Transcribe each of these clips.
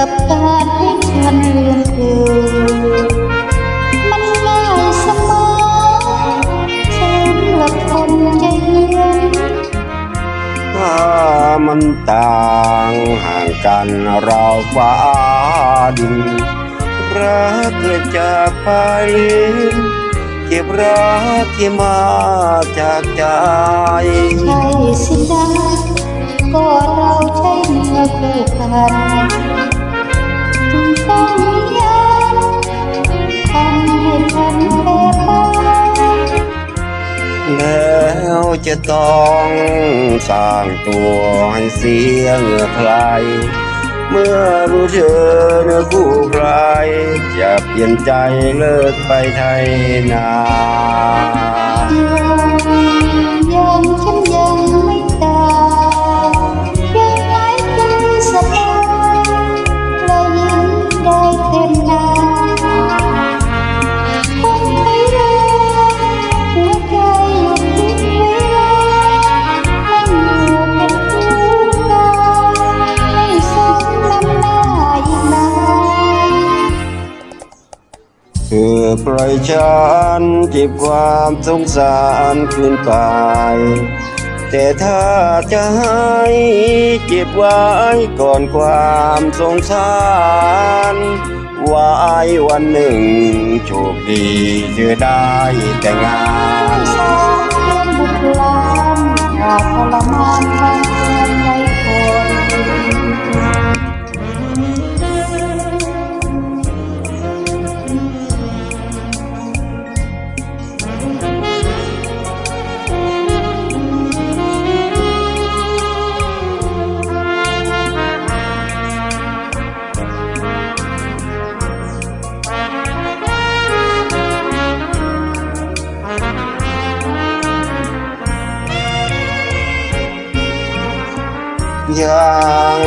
กับการที่ฉันลืมเธอมันง่ายเสมอสำหรับคนใจเย็นถ้ามันต่างห่างกันเราฟ้าดินรักเกิดจากปลายลิ้นเก็บรักที่มาจากใจใช่สินะก็เราใช่เนื้อคู่กัน แล้วจะต้องสร้างตัวให้เสียเหงื่อใคร เมื่อรู้เธอเนื้อคู่ใครจะเปลี่ยนใจเลิกไปไทยนา อปล่อยฉันเจ็บความสงสารคืนไปแต่ถ้าจะให้เก็บไว้ก่อนความสงสารไว้วันหนึ่งโชคดีเธอได้แต่งงานสร้างเพื่อนบุกลานอาทรมานบางคน ยัง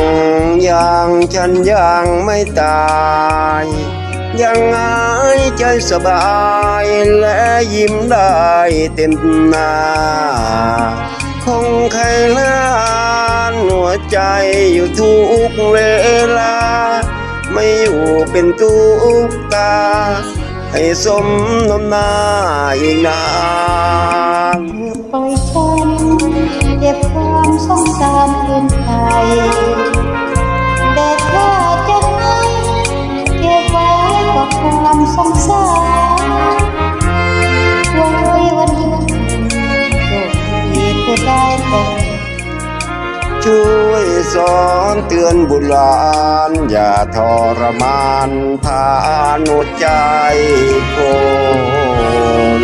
ยังฉันยังไม่ตาย ยังหายใจสบายและยิ้มได้เต็มหน้า คงใครล้านหัวใจอยู่ทุกเวลา ไม่อยู่เป็นตุกตา ให้สมน้ำหน้าอีกนา เกินไปแต่ถ้าจะให้เก็บไว้กับความสงสารไว้วันนึ่งโชคดีเธอได้แต่ช่วยสอนเตือนบุตรหลานอย่าทรมานพานุใจคน